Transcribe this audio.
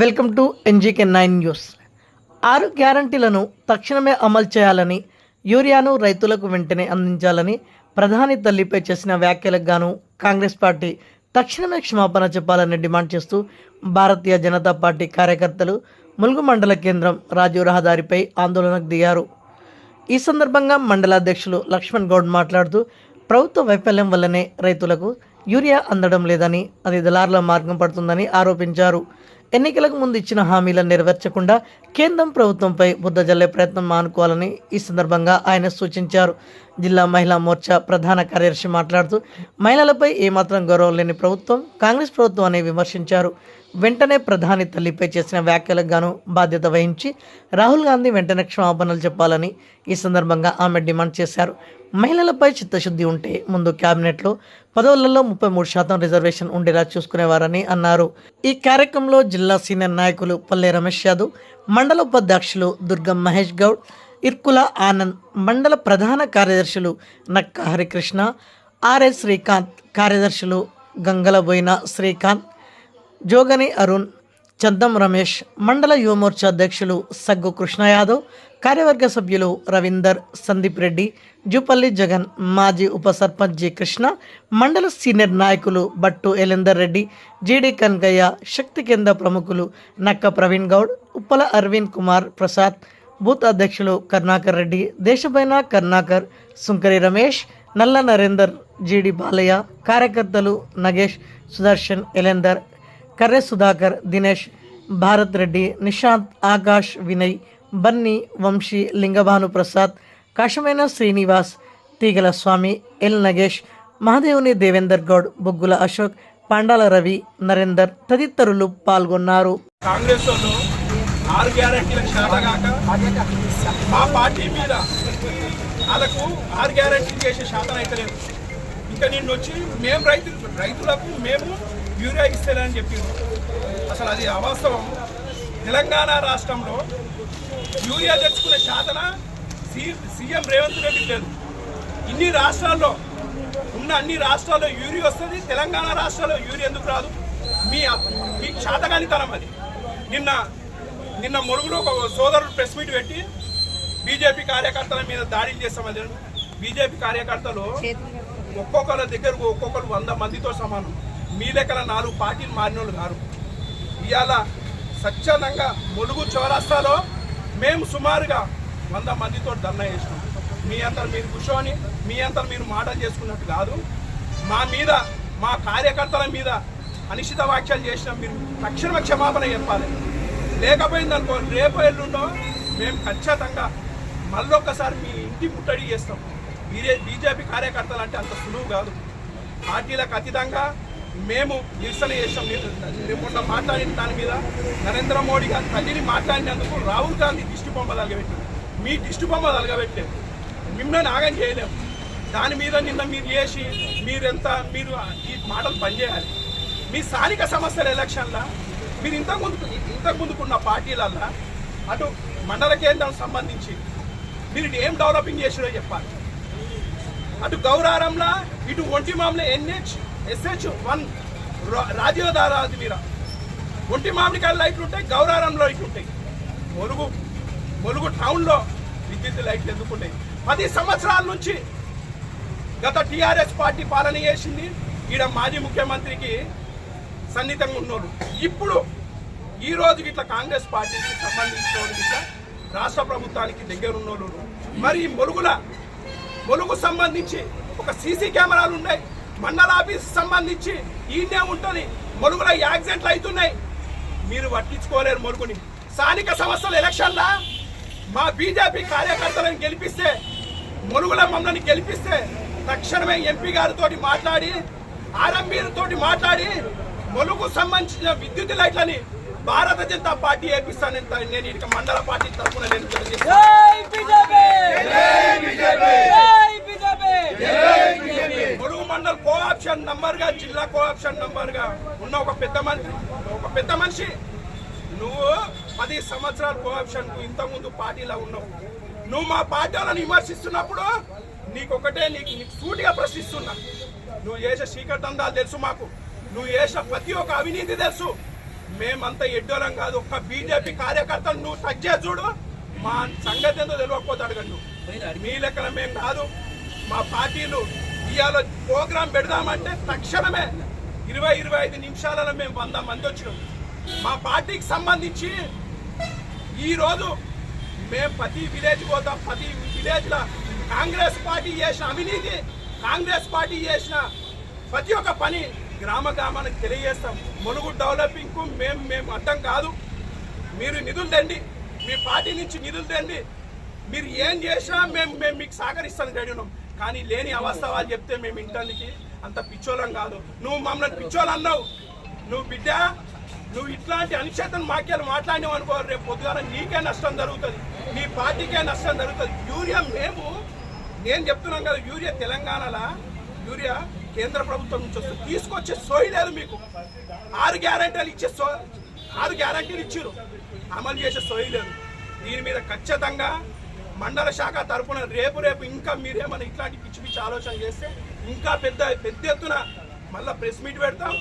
Welcome to NGK nine news. ఆరు గ్యారంటీలను తక్షణమే అమలు చేయాలని యూరియాను రైతులకు వెంటనే అందించాలని ప్రధాని తల్లిపై చేసిన వ్యాఖ్యలకు గాను కాంగ్రెస్ పార్టీ తక్షణమే క్షమాపణ చెప్పాలని డిమాండ్ చేస్తూ భారతీయ జనతా పార్టీ కార్యకర్తలు ములుగు మండల కేంద్రం రాజీవ్ రహదారిపై ఆందోళనకు దిగారు. ఈ సందర్భంగా మండలాధ్యక్షులు లక్ష్మణ్ గౌడ్ మాట్లాడుతూ ప్రభుత్వ వైఫల్యం వల్లనే రైతులకు యూరియా అందడం లేదని అది దళారుల మార్గం పడుతుందని ఆరోపించారు. ఎన్నికలకు ముందు ఇచ్చిన హామీలను నెరవేర్చకుండా కేంద్రం ప్రభుత్వంపై బుద్ధ జల్లే ప్రయత్నం మానుకోవాలని ఈ సందర్భంగా ఆయన సూచించారు. జిల్లా మహిళా మోర్చా ప్రధాన కార్యదర్శి మాట్లాడుతూ మహిళలపై ఏమాత్రం గౌరవం లేని ప్రభుత్వం కాంగ్రెస్ ప్రభుత్వం అని విమర్శించారు. వెంటనే ప్రధాని తల్లిపై చేసిన వ్యాఖ్యలకు గాను బాధ్యత వహించి రాహుల్ గాంధీ వెంటనే క్షమాపణలు చెప్పాలని ఈ సందర్భంగా ఆమె డిమాండ్ చేశారు. మహిళలపై చిత్తశుద్ధి ఉంటే ముందు క్యాబినెట్లో పదవులలో ముప్పై మూడు శాతం రిజర్వేషన్ ఉండేలా చూసుకునేవారని అన్నారు. ఈ కార్యక్రమంలో జిల్లా సీనియర్ నాయకులు పల్లె రమేష్ యాదవ్ మండల ఉపాధ్యక్షులు దుర్గం మహేష్ గౌడ్ ఇర్కుల ఆనంద్ మండల ప్రధాన కార్యదర్శులు నక్క హరికృష్ణ ఆర్ఎస్ శ్రీకాంత్ కార్యదర్శులు గంగలబోయిన శ్రీకాంత్ జోగని అరుణ్ చందం రమేష్ మండల యువమోర్చా అధ్యక్షులు సగ్గు కృష్ణ యాదవ్ కార్యవర్గ సభ్యులు రవీందర్ సందీప్ రెడ్డి జూపల్లి జగన్ మాజీ ఉప సర్పంచ్ జి కృష్ణ మండల సీనియర్ నాయకులు బట్టు ఎలేందర్ రెడ్డి జీడి కనకయ్య శక్తి కేంద్ర ప్రముఖులు నక్క ప్రవీణ్ గౌడ్ ఉప్పల అరవింద్ కుమార్ ప్రసాద్ బూత్ అధ్యక్షులు కరుణాకర్ రెడ్డి దేశపైన కరుణాకర్ సుంకరి రమేష్ నల్ల నరేందర్ జీడి బాలయ్య కార్యకర్తలు నగేష్ సుదర్శన్ ఎలేందర్ కర్రె సుధాకర్ దినేష్ భారత్ రెడ్డి నిశాంత్ ఆకాష్ వినయ్ బన్నీ వంశీ లింగభాను ప్రసాద్ కాశమైన శ్రీనివాస్ తీగల స్వామి ఎల్ నగేష్ మహాదేవుని దేవేందర్ గౌడ్ బొగ్గుల అశోక్ పాండాల రవి నరేందర్ తదితరులు పాల్గొన్నారు. కాంగ్రెస్ ఆరు గ్యారంటీలకు శాతగాక మా పార్టీ మీద వాళ్ళకు ఆరు గ్యారంటీలు చేసే శాతం అయితే లేదు. ఇంకా నిన్ను వచ్చి మేము రైతులు రైతులకు మేము యూరియా ఇస్తేనని చెప్పిండ్రు. అసలు అది అవాస్తవం. తెలంగాణ రాష్ట్రంలో యూరియా తెచ్చుకునే శాతన సి సీఎం రేవంత్ రెడ్డి లేదు. ఇన్ని రాష్ట్రాల్లో ఉన్న అన్ని రాష్ట్రాల్లో యూరియా వస్తుంది తెలంగాణ రాష్ట్రాల్లో యూరియా ఎందుకు రాదు? మీ మీ శాతగానితనం అది. నిన్న నిన్న మొరుగులో ఒక సోదరుడు ప్రెస్ మీట్ పెట్టి బీజేపీ కార్యకర్తల మీద దాడులు చేస్తామని బీజేపీ కార్యకర్తలు ఒక్కొక్కరి దగ్గరకు ఒక్కొక్కరు వంద మందితో సమానం. మీ దగ్గర నాలుగు పార్టీలు మారినోళ్ళు కారు ఇవాళ స్వచ్ఛందంగా ములుగు చౌరాస్తాలో మేము సుమారుగా వంద మందితో ధర్నా చేసినాం. మీ అంతా మీరు కూర్చొని మీ అంతా మీరు మాటలు చేసుకున్నట్టు కాదు. మా మీద మా కార్యకర్తల మీద అనిశ్చిత వ్యాఖ్యలు చేసిన. మీరు తక్షణ క్షమాపణ చెప్పాలి. లేకపోయింది అనుకో రేపు ఎల్లుండో మేము ఖచ్చితంగా మళ్ళొక్కసారి మీ ఇంటి ముట్టడి చేస్తాం. మీరే బీజేపీ కార్యకర్తలు అంటే అంత సులువు కాదు. పార్టీలకు అతీతంగా మేము నిరసన చేసాం మీరు మొన్న మాట్లాడిన దాని మీద నరేంద్ర మోడీ గారి తల్లిని మాట్లాడినందుకు రాహుల్ గాంధీ దిష్టి బొమ్మ తలగబెట్టారు మీ దిష్టి బొమ్మ తలగబెట్టలేదు మిమ్మల్ని నాగం చేయలేము. దాని మీద నిన్న మీరు చేసి మీరెంత మీరు ఈ మాటలు పనిచేయాలి. మీ స్థానిక సమస్యల ఎలక్షన్ల మీరు ఇంతకుముందు ఇంతకుముందుకున్న పార్టీలల్లా అటు మండల కేంద్రం సంబంధించి మీరు ఏం డెవలపింగ్ చేసిరో చెప్పాలి. అటు గౌరారంలా ఇటు ఒంటి మామిడి ఎన్హెచ్ ఎస్హెచ్ వన్ రాజీవధారాది మీద ఒంటి మామిడికాయలు లైట్లు ఉంటాయి గౌరారంలో లైట్లు ఉంటాయి. ములుగు ములుగు టౌన్లో విద్యుత్ లైట్లు ఎందుకుంటాయి పది సంవత్సరాల నుంచి గత టీఆర్ఎస్ పార్టీ పాలన చేసింది ఈడ మాజీ ముఖ్యమంత్రికి సన్నిహితంగా ఉన్నోళ్ళు. ఇప్పుడు ఈ రోజు ఇట్లా కాంగ్రెస్ పార్టీకి సంబంధించిన రాష్ట్ర ప్రభుత్వానికి దగ్గర ఉన్నోళ్ళు మరి ఈ మొలుగుల మొలుగు సంబంధించి ఒక సీసీ కెమెరాలు ఉన్నాయి. మండల ఆఫీస్ సంబంధించి ఈయనే ఉంటుంది. మరుగుల యాక్సిడెంట్లు అవుతున్నాయి. మీరు పట్టించుకోలేరు మరుగుని స్థానిక సంస్థల ఎలక్షన్లా మా బీజేపీ కార్యకర్తలను గెలిపిస్తే మరుగుల మమ్మల్ని గెలిపిస్తే తక్షణమే ఎంపీ గారితో మాట్లాడి ఆర్ఎంపీ మాట్లాడి మొలుగు సంబంధించిన విద్యుత్ లైట్లని భారత జనతా పార్టీ ఏపిస్తానని నేను ఇక మండల పార్టీ తరఫున నేను. ములుగు మండల్ కోఆప్షన్ నంబర్గా జిల్లా కోఆప్షన్ నంబర్గా ఉన్న ఒక పెద్ద మంత్రి ఒక పెద్ద మనిషి. నువ్వు పది సంవత్సరాల కోఆప్షన్కు ఇంత ముందు పార్టీలో ఉన్నావు. నువ్వు మా పార్టీ వాళ్ళని విమర్శిస్తున్నప్పుడు నీకు ఒకటే నీకు నీకు సూటిగా ప్రశ్నిస్తున్నా. నువ్వు చేసే సీకర్ దందాలు తెలుసు మాకు. నువ్వు చేసిన ప్రతి ఒక్క అవినీతి తెలుసు. మేమంతా ఎడ్డోలం కాదు ఒక్క బీజేపీ కార్యకర్తలు నువ్వు టచ్ చేసి చూడు. మా సంగతి ఏందో తెలియకపోతే అడగండి. మీ లెక్కన మేము కాదు. మా పార్టీలు ఇవాళ ప్రోగ్రాం పెడదామంటే తక్షణమే ఇరవై ఇరవై ఐదు నిమిషాలలో మేము వంద మంది వచ్చినాం. మా పార్టీకి సంబంధించి ఈరోజు మేము ప్రతి విలేజ్ పోతాం. ప్రతి విలేజ్లో కాంగ్రెస్ పార్టీ చేసిన అవినీతి కాంగ్రెస్ పార్టీ చేసిన ప్రతి ఒక్క పని గ్రామ గ్రామానికి తెలియజేస్తాం. ములుగు డెవలపింగ్కు మేము మేము అర్థం కాదు. మీరు నిధులు తెండి. మీ పార్టీ నుంచి నిధులు తెండి. మీరు ఏం చేసినా మేము మేము మీకు సహకరిస్తాను రెడీ ఉన్నాం. కానీ లేని అవాస్తవాలు చెప్తే మేము ఇంటానికి అంత పిచ్చోళం కాదు. నువ్వు మమ్మల్ని పిచ్చోళ్ళు అన్నావు. నువ్వు బిడ్డ నువ్వు ఇట్లాంటి అనిశ్చేతను వాక్యాలు మాట్లాడినావు అనుకో రేపు పొద్దుగాల నీకే నష్టం జరుగుతుంది. నీ పార్టీకే నష్టం జరుగుతుంది. యూరియా మేము నేను చెప్తున్నాం కదా యూరియా తెలంగాణలో? యూరియా కేంద్ర ప్రభుత్వం నుంచి వస్తుంది తీసుకొచ్చే సోయి లేదు మీకు. ఆరు గ్యారంటీలు ఇచ్చే సో ఆరు గ్యారంటీలు ఇచ్చారు అమలు చేసే సోయి లేదు దీని మీద ఖచ్చితంగా మండల శాఖ తరఫున రేపు రేపు ఇంకా మీరేమైనా ఇట్లాంటి పిచ్చి పిచ్చి ఆలోచన చేస్తే ఇంకా పెద్ద పెద్ద ఎత్తున మళ్ళీ ప్రెస్ మీట్ పెడతాం.